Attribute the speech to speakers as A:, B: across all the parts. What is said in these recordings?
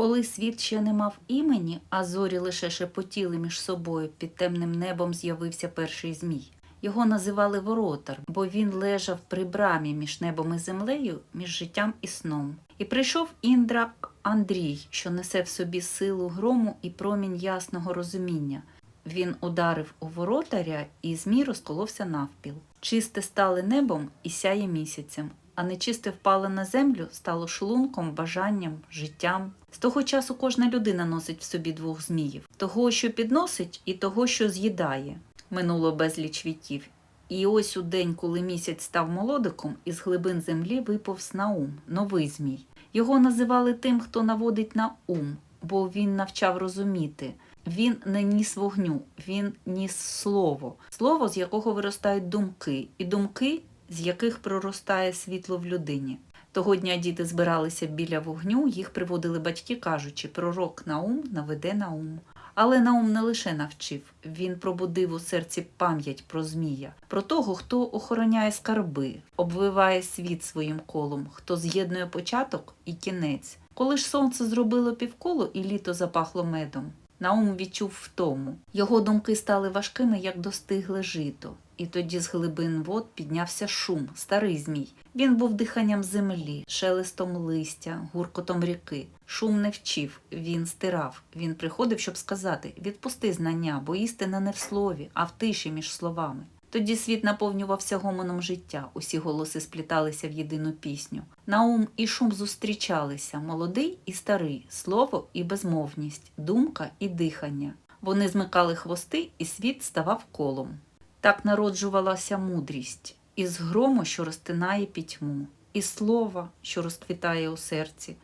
A: Коли світ ще не мав імені, а зорі лише шепотіли між собою, під темним небом з'явився перший змій. Його називали Воротар, бо він лежав при брамі між небом і землею, між життям і сном. І прийшов Індрак Андрій, що несе в собі силу грому і промінь ясного розуміння. Він ударив у воротаря, і змій розколовся навпіл. Чисте стали небом і сяє місяцем, а нечисте впало на землю, стало шлунком, бажанням, життям. З того часу кожна людина носить в собі двох зміїв: того, що підносить, і того, що з'їдає. Минуло безліч віків. І ось у день, коли місяць став молодиком, із глибин землі виповз Наум, новий змій. Його називали тим, хто наводить на ум, бо він навчав розуміти. Він не ніс вогню, він ніс слово, слово, з якого виростають думки, і думки, з яких проростає світло в людині. Того дня діти збиралися біля вогню, їх приводили батьки, кажучи, пророк Наум наведе на ум. Але Наум не лише навчив, він пробудив у серці пам'ять про Змія, про того, хто охороняє скарби, обвиває світ своїм колом, хто з'єднує початок і кінець. Коли ж сонце зробило півколо і літо запахло медом, Наум відчув втому. Його думки стали важкими, як достигле жито. І тоді з глибин вод піднявся шум, старий змій. Він був диханням землі, шелестом листя, гуркотом ріки. Шум не вчив, він стирав. Він приходив, щоб сказати відпусти знання, бо істина не в слові, а в тиші між словами. Тоді світ наповнювався гомоном життя, усі голоси спліталися в єдину пісню. Наум і шум зустрічалися, молодий і старий, слово і безмовність, думка і дихання. Вони змикали хвости, і світ ставав колом. Так народжувалася мудрість із грому, що розтинає пітьму, із слова, що розквітає у серці,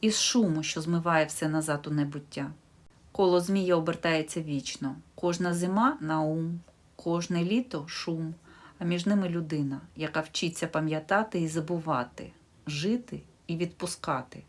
A: із шуму, що змиває все назад у небуття. Коло змія обертається вічно, кожна зима наум, кожне літо шум, а між ними людина, яка вчиться пам'ятати і забувати, жити і відпускати.